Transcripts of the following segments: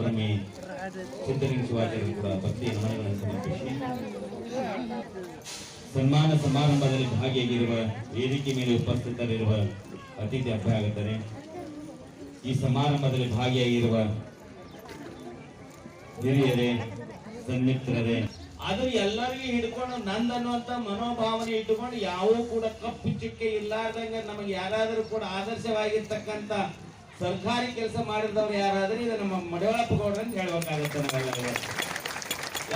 ಬ್ರಹ್ಮಿ ಸಿದ್ದಲಿಂಗ ಶಿವಾಚಾರ್ಯರು ಕೂಡ ಭಕ್ತಿಯ ನಮನಗಳನ್ನು ಸಮರ್ಪಿಸಿ. ಸನ್ಮಾನ ಸಮಾರಂಭದಲ್ಲಿ ಭಾಗಿಯಾಗಿರುವ ವೇದಿಕೆ ಮೇಲೆ ಉಪಸ್ಥಿತರಿರುವ ಅತಿಥಿ ಅಭ್ಯಾಗತರೆ ಈ ಸಮಾರಂಭದಲ್ಲಿ ಭಾಗಿಯಾಗಿರುವ ಹಿರಿಯರೇ ಸನ್ಮಿತ್ರರೇ ಆದ್ರೆ ಎಲ್ಲರಿಗೂ ಹಿಡ್ಕೊಂಡು ನಂದ್ ಅನ್ನುವಂತ ಮನೋಭಾವನೆ ಇಟ್ಟುಕೊಂಡು ಯಾವೂ ಕೂಡ ಕಪ್ಪು ಚುಕ್ಕೆ ಇಲ್ಲಾರ್ದಂಗ ನಮಗೆ ಯಾರಾದರೂ ಕೂಡ ಆದರ್ಶವಾಗಿರ್ತಕ್ಕಂಥ ಸರ್ಕಾರಿ ಕೆಲಸ ಮಾಡಿದವ್ರು ಯಾರಾದ್ರೂ ಇದು ನಮ್ಮ ಮಡಿವಾಳಪ್ಪ ಗೌಡ್ರ ಅಂತ ಹೇಳ್ಬೇಕಾಗತ್ತೆ ನಾವೆಲ್ಲರೂ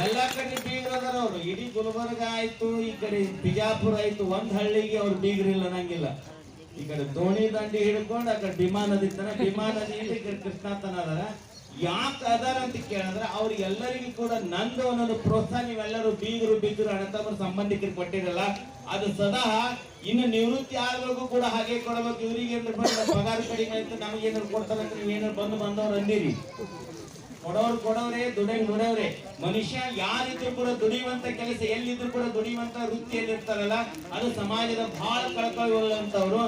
ಎಲ್ಲ ಕಡೆ ಬೀಗ್ರದಾರ ಅವರು. ಇಡೀ ಗುಲ್ಬರ್ಗ ಆಯ್ತು, ಈ ಕಡೆ ಬಿಜಾಪುರ ಆಯ್ತು, ಒಂದ್ ಹಳ್ಳಿಗೆ ಅವ್ರು ಬೀಗ್ರಿಲ್ಲ ನಂಗಿಲ್ಲ. ಈ ಕಡೆ ದೋಣಿ ದಂಡಿ ಹಿಡ್ಕೊಂಡು, ಆ ಕಡೆ ಭೀಮಾ ನದಿ ತನ ಭೀಮಾ ನದಿ ಇಲ್ಲಿ ತನ ಅದಾರ. ಯಾಕೆ ಅದಾರ ಅಂತ ಕೇಳಿದ್ರೆ ಅವ್ರಿಗೆಲ್ಲರಿಗೂ ಕೂಡ ನಂದು ಅನ್ನೋದು ಪ್ರೋತ್ಸಾಹ, ನೀವೆಲ್ಲರೂ ಬೀಗರು ಬಿದ್ದರು ಅಣ್ಣತಮ್ಮರು ಸಂಬಂಧಿಕರು ಕೊಟ್ಟಿರಲ್ಲ, ಅದು ಸದಾ ಇನ್ನು ನಿವೃತ್ತಿ ಆದವರೆಗೂ ಕೂಡ ಹಾಗೆ ಕೊಡಬೇಕು. ಇವ್ರಿಗೆ ಏನಾದ್ರು ಪಗಾರ ಕಡಿಮೆ ಆಯ್ತು, ನಮಗೇನಾದ್ರು ಕೊಡ್ತಾರಂತ ನೀವು ಏನಾದ್ರು ಬಂದು ಬಂದವ್ರು ಅಂದಿರಿ. ಕೊಡೋರು ಕೊಡೋರೆ ದುಡಿಯಂಗ್ ದುಡಿಯವ್ರೆ ಮನುಷ್ಯ ಯಾರಿದ್ರು ಕೂಡ ದುಡಿಯುವಂತ ಕೆಲಸ ಎಲ್ಲಿದ್ರು ಕೂಡ ದುಡಿಯುವಂತ ವೃತ್ತಿಯಲ್ಲಿ ಇರ್ತಾರಲ್ಲ ಅದು ಸಮಾಜದ ಬಹಳ ಕಳ್ಕೊಳ್ಳುವಂತವ್ರು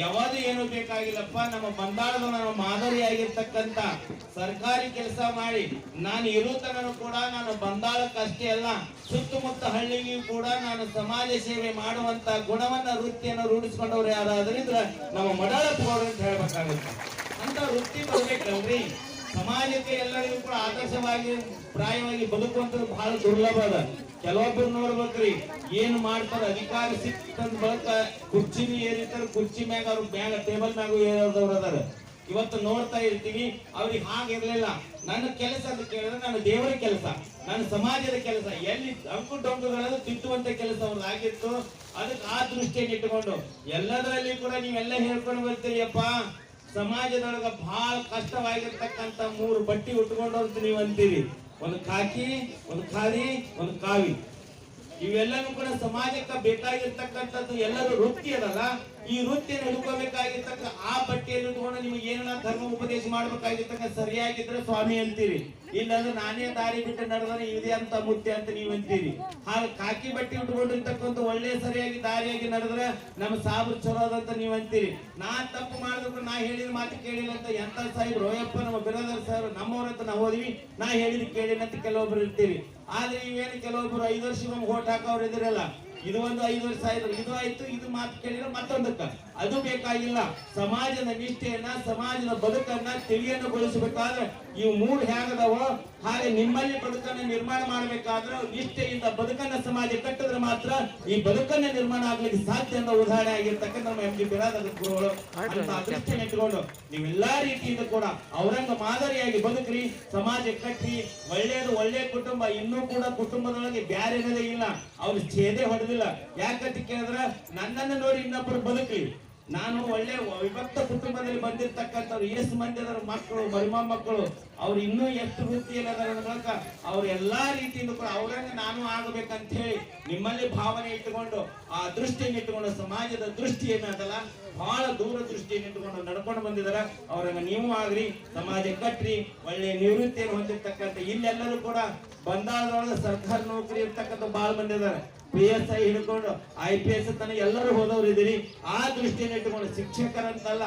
ಯಾವಾಗ ಏನು ಬೇಕಾಗಿಲ್ಲಪ್ಪ, ನಮ್ಮ ಬಂದಾಳದ ನಮ್ಮ ಮಾದರಿಯಾಗಿರ್ತಕ್ಕಂತ ಸರ್ಕಾರಿ ಕೆಲಸ ಮಾಡಿ, ನಾನು ಇರುತ್ತನೂ ಕೂಡ ನಾನು ಬಂದಾಳಕ್ಕಷ್ಟೇ ಅಲ್ಲ, ಸುತ್ತಮುತ್ತ ಹಳ್ಳಿಗೂ ಕೂಡ ನಾನು ಸಮಾಜ ಸೇವೆ ಮಾಡುವಂತ ಗುಣವನ್ನ ವೃತ್ತಿಯನ್ನು ರೂಢಿಸ್ಕೊಂಡವ್ರು ಯಾರಾದ್ರಿಂದ ನಮ್ಮ ಗೌಡ್ರು ಅಂತ ಹೇಳ್ಬೇಕಾಗುತ್ತೆ. ಅಂತ ವೃತ್ತಿ ಬರ್ಬೇಕಲ್ರಿ? ಸಮಾಜಕ್ಕೆ ಎಲ್ಲರಿಗೂ ಕೂಡ ಆದರ್ಶವಾಗಿ, ಪ್ರಾಯವಾಗಿ ಬದುಕುವಂಥದ್ದು ಬಹಳ ದುರ್ಲಭ ಅದ. ಕೆಲವೊಬ್ರು ನೋಡ್ಬೇಕ್ರಿ, ಏನ್ ಮಾಡ್ತಾರ, ಅಧಿಕಾರ ಸಿಕ್ಕಂತ ಬಳಕ ಕುರ್ಚಿನ ಏರಿತಾರ ಕುರ್ಚಿ ಮ್ಯಾಗ ಅವ್ರ ಮ್ಯಾಗ, ಟೇಬಲ್ ಮ್ಯಾಗ ಏರೋದವ್ರು ಅದಾರ. ಇವತ್ತು ನೋಡ್ತಾ ಇರ್ತೀವಿ, ಅವ್ರಿಗೆ ಹಾಗಿರ್ಲಿಲ್ಲ ನನ್ನ ಕೆಲಸ ಅಂತ ಕೇಳಿದ್ರೆ ನನ್ನ ದೇವರ ಕೆಲಸ, ನನ್ನ ಸಮಾಜದ ಕೆಲಸ. ಎಲ್ಲಿ ಅಂಕು ಡೊಂಕುಗಳನ್ನು ತಿಟ್ಟುವಂತ ಕೆಲಸ ಅವ್ರದ್ದು ಆಗಿತ್ತು. ಅದಕ್ಕೆ ಆ ದೃಷ್ಟಿಯನ್ನು ಇಟ್ಟುಕೊಂಡು, ಎಲ್ಲದರಲ್ಲಿ ಕೂಡ ನೀವೆಲ್ಲ ಹೇಳ್ಕೊಂಡು ಬರ್ತೀರಿ ಅಪ್ಪ ಸಮಾಜದೊಳಗ ಬಹಳ ಕಷ್ಟವಾಗಿರ್ತಕ್ಕಂತ ಮೂರು ಬಟ್ಟಿ ಉಟ್ಕೊಂಡು ಅಂತ ನೀವು ಅಂತೀರಿ. ಒಂದು ಕಾಕಿ ಒಂದು ಖಾದಿ ಒಂದು ಕಾವಿ. ಇವೆಲ್ಲನೂ ಕೂಡ ಸಮಾಜಕ್ಕೆ ಬೇಕಾಗಿರ್ತಕ್ಕಂಥದ್ದು ಎಲ್ಲರೂ ವೃತ್ತಿ ಅದಲ್ಲ. ಈ ವೃತ್ತಿಯನ್ನು ಹಿಡ್ಕೋಬೇಕಾಗಿರ್ತಕ್ಕ ನಿಮಗೆ ಏನ ಧರ್ಮ ಉಪದೇಶ ಮಾಡ್ಬೇಕಾಗಿರ್ತಕ್ಕ ಸರಿಯಾಗಿದ್ರೆ ಸ್ವಾಮಿ ಅಂತೀರಿ. ಇಲ್ಲಾಂದ್ರೆ ನಾನೇ ದಾರಿ ಬಿಟ್ಟು ನಡೆದ್ರೆ ಇದೆ ಅಂತ ಮುತ್ತೆ ಅಂತ ನೀವು ಅಂತೀರಿ. ಹಾಗೆ ಕಾಕಿ ಬಟ್ಟೆ ಉಟ್ಕೊಂಡಿರ್ತಕ್ಕಂಥ ಒಳ್ಳೆ ಸರಿಯಾಗಿ ದಾರಿಯಾಗಿ ನಡೆದ್ರೆ ನಮ್ಮ ಸಾಬ್ರು ಚಲೋ ಅದಂತ ನೀವು ಅಂತೀರಿ. ನಾ ತಪ್ಪು ಮಾಡಿದ್ರು ನಾ ಹೇಳಿದ ಮಾತು ಕೇಳಿಲ್ಲ ಅಂತ ಎಂತ ಸಾಹೇಬ್ ರೋಯಪ್ಪ ನಮ್ಮ ಬಿರಾದರ್ ಸರ್ ನಮ್ಮವ್ರ ಅಂತ ನಾವು ಹೋದ್ವಿ, ನಾ ಹೇಳಿದ್ ಕೇಳಿಲ್ಲ ಅಂತ ಕೆಲವೊಬ್ರು ಇರ್ತೀರಿ. ಆದ್ರೆ ನೀವೇನು ಕೆಲವೊಬ್ರು ಐದು ವರ್ಷ ಓಟ್ ಹಾಕೋರು ಇದ್ರಲ್ಲ ಇದು ಒಂದು ಐದು ವರ್ಷ ಇದು ಆಯ್ತು, ಇದು ಮಾತು ಕೇಳಿದ್ರೆ ಮತ್ತೊಂದಕ್ಕ. ಅದು ಬೇಕಾಗಿಲ್ಲ. ಸಮಾಜದ ನಿಷ್ಠೆಯನ್ನ, ಸಮಾಜದ ಬದುಕನ್ನ ತಿಳಿಯನ್ನುಗೊಳಿಸಬೇಕಾದ್ರೆ ಇವು ಮೂರು ಹೇಗದವೋ ಹಾಗೆ ನಿಮ್ಮಲ್ಲಿ ಬದುಕನ್ನ ನಿರ್ಮಾಣ ಮಾಡಬೇಕಾದ್ರೆ ನಿಷ್ಠೆಯಿಂದ ಬದುಕನ್ನ ಸಮಾಜ ಕಟ್ಟಿದ್ರೆ ಮಾತ್ರ ಈ ಬದುಕನ್ನ ನಿರ್ಮಾಣ ಆಗ್ಲಿಕ್ಕೆ ಸಾಧ್ಯ ಅಂತ ಉದಾಹರಣೆ ಆಗಿರ್ತಕ್ಕಂಥ ನಮ್ಮ ಎಂ ಜಿ ಬಿರಾದರ ಗುರುಗಳು. ಅಂತ ಅದೃಷ್ಟ ಇಟ್ಕೊಂಡು ನೀವೆಲ್ಲಾ ರೀತಿಯಿಂದ ಕೂಡ ಅವರಂಗ ಮಾದರಿಯಾಗಿ ಬದುಕ್ರಿ. ಸಮಾಜ ಕಟ್ಟಿ ಒಳ್ಳೆಯದು ಒಳ್ಳೆ ಕುಟುಂಬ ಇನ್ನೂ ಕೂಡ ಕುಟುಂಬದೊಳಗೆ ಬ್ಯಾರೇನದೇ ಇಲ್ಲ. ಅವ್ರು ಛೇದೆ ಹೊಡೆದಿಲ್ಲ. ಯಾಕಂತ ಕೇಳಿದ್ರೆ ನನ್ನನ್ನು ನೋಡಿ ಇನ್ನೊಬ್ಬರು ಬದುಕ್ಲಿ. ನಾನು ಒಳ್ಳೆ ವಿಭಕ್ತ ಕುಟುಂಬದಲ್ಲಿ ಬಂದಿರ್ತಕ್ಕಂಥವ್ರು ಎಷ್ಟು ಮಂದಿ ಅದರ ಮಕ್ಕಳು, ಮರಿಮ ಮಕ್ಕಳು, ಅವ್ರು ಇನ್ನೂ ಎಷ್ಟು ವೃತ್ತಿಯಲ್ಲಿ ಅದರ ಮೂಲಕ ಅವ್ರ ಎಲ್ಲಾ ರೀತಿಯಿಂದ ಕೂಡ ಅವರಂಗ ನಾನು ಆಗಬೇಕಂತ ಹೇಳಿ ನಿಮ್ಮಲ್ಲಿ ಭಾವನೆ ಇಟ್ಟುಕೊಂಡು, ಆ ದೃಷ್ಟಿಯನ್ನು ಇಟ್ಟುಕೊಂಡು, ಸಮಾಜದ ದೃಷ್ಟಿ ಏನಾದಲ್ಲ ಬಹಳ ದೂರ ದೃಷ್ಟಿಯನ್ನು ಇಟ್ಟುಕೊಂಡು ನಡ್ಕೊಂಡು ಬಂದಿದಾರ ಅವರನ್ನ ನೀವು ಆಗ್ರಿ, ಸಮಾಜ ಕಟ್ಟ್ರಿ ಒಳ್ಳೆ ನಿವೃತ್ತಿಯನ್ನು ಹೊಂದಿರ್ತಕ್ಕಂಥ ಇಲ್ಲೆಲ್ಲರೂ ಕೂಡ ಬಂದಾದ್ರೊಳಗೆ ಸರ್ಕಾರ ನೌಕರಿ ಇರ್ತಕ್ಕಂಥ ಬಹಳ ಮಂದಿ ಇದಾರೆ ಪಿ ಎಸ್ ಐ ಹಿಡ್ಕೊಂಡು ಐ ಪಿ ಎಸ್ ತನಕ ಎಲ್ಲರೂ ಹೋದವ್ರು ಇದ್ದೀರಿ ಆ ದೃಷ್ಟಿಯನ್ನು ಇಟ್ಟುಕೊಂಡು ಶಿಕ್ಷಕರಂತಲ್ಲ,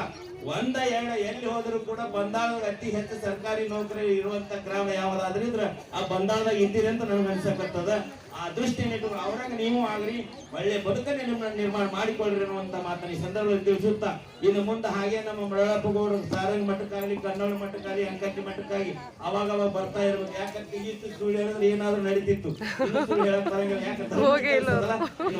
ಒಂದ ಎರಡ ಎಲ್ಲಿ ಹೋದ್ರು ಕೂಡ ಬಂದಾಳದಾಗ ಅತಿ ಹೆಚ್ಚು ಸರ್ಕಾರಿ ನೌಕರಿ ಇರುವಂತ ಗ್ರಾಮ ಯಾವ್ದಾದ್ರಿದ್ರ ಆ ಬಂದಾಳದಾಗ ಇದ್ದೀರಿ ಅಂತ ನನಗೆ ಅನ್ಸಕತ್ತದ ಆ ದೃಷ್ಟಿಯನ್ನು ಇಟ್ಟುಕೊಂಡು ಅವ್ರಾಗ ನೀವು ಆಗ್ರಿ ಒಳ್ಳೆ ಬದುಕನ್ನೇ ನಿಮ್ಮನ್ನ ನಿರ್ಮಾಣ ಮಾಡಿಕೊಳ್ಳ್ರಿ ಅನ್ನುವಂತ ಮಾತನ್ನ ಈ ಸಂದರ್ಭದಲ್ಲಿ ತಿಳಿಸುತ್ತಾ ಇನ್ನು ಮುಂದೆ ಹಾಗೆ ನಮ್ಮ ಮಳಪ್ಪಗೌಡರು ಸಾರಂಗ್ ಮಠಕ್ಕಾಗಲಿ ಕನ್ನಡ ಮಠಕ್ಕಾಗಲಿ ಅಂಕಟ್ಟಿ ಮಠಕ್ಕಾಗಿ ಅವಾಗ ಅವಾಗ ಬರ್ತಾ ಇರ್ಬೇಕು. ಯಾಕಂದ್ರೆ ಈತು ಸುಳ್ಳು ಹೇಳಿದ್ರೆ ಏನಾದ್ರೂ ನಡೀತಿತ್ತು. ಇನ್ನು ಸುಳ್ಳು ಹೇಳಕ್ ಬರಂಗಿಲ್ಲ ಯಾಕಂದ್ರೆ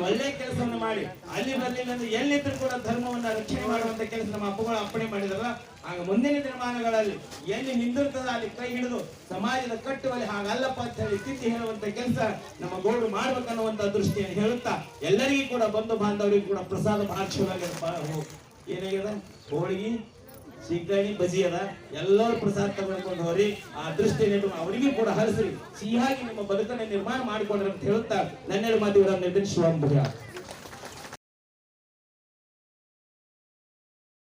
ಒಳ್ಳೆ ಕೆಲಸವನ್ನು ಮಾಡಿ. ಅಲ್ಲಿ ಬರ್ಲಿಲ್ಲ ಅಂದ್ರೆ ಎಲ್ಲಿದ್ರು ಕೂಡ ಧರ್ಮವನ್ನ ರಕ್ಷಣೆ ಮಾಡುವಂತ ಕೆಲಸ ನಮ್ಮ ಅಪ್ಪಗಳು ಅಪ್ಪಣೆ ಮಾಡಿದಾರ ಆಗ ಮುಂದಿನ ದಿನಮಾನಗಳಲ್ಲಿ ಎಲ್ಲಿ ನಿಂದಿರ್ತದ ಅಲ್ಲಿ ಕೈ ಹಿಡಿದು ಸಮಾಜದ ಕಟ್ಟುವಲ್ಲಿ ಹಾಗಲ್ಲಪ್ಪ ಅಂತ ಹೇಳಿ ತಿದ್ದಿ ಹೇಳುವಂತ ಕೆಲಸ ನಮ್ಮ ಗೌಡರು ಮಾಡ್ಬೇಕನ್ನುವಂತ ದೃಷ್ಟಿಯನ್ನು ಹೇಳುತ್ತಾ ಎಲ್ಲರಿಗೂ ಕೂಡ ಬಂಧು ಬಾಂಧವರಿಗೂ ಕೂಡ ಪ್ರಸಾದ ಭಾಷೆವಾಗಿ ಏನಾಗ್ಯದ ಹೋಳಿಗೆ ಸಿಗ್ಗಣಿ ಬಜಿ ಅದ. ಎಲ್ಲರೂ ಪ್ರಸಾದ ತಗೊಂಡ್ಕೊಂಡು ಹೋರಿ. ಆ ದೃಷ್ಟಿಯನ್ನು ಅವರಿಗೂ ಕೂಡ ಹರಿಸ್ರಿ. ಸಿಹಿಯಾಗಿ ನಿಮ್ಮ ಬದುಕನ್ನು ನಿರ್ಮಾಣ ಮಾಡಿಕೊಂಡ್ರಿ ಅಂತ ಹೇಳುತ್ತಾ ನನ್ನೆರಡು ಮಾತಿಗಳನ್ನು ಶಿವಾಂಬುರ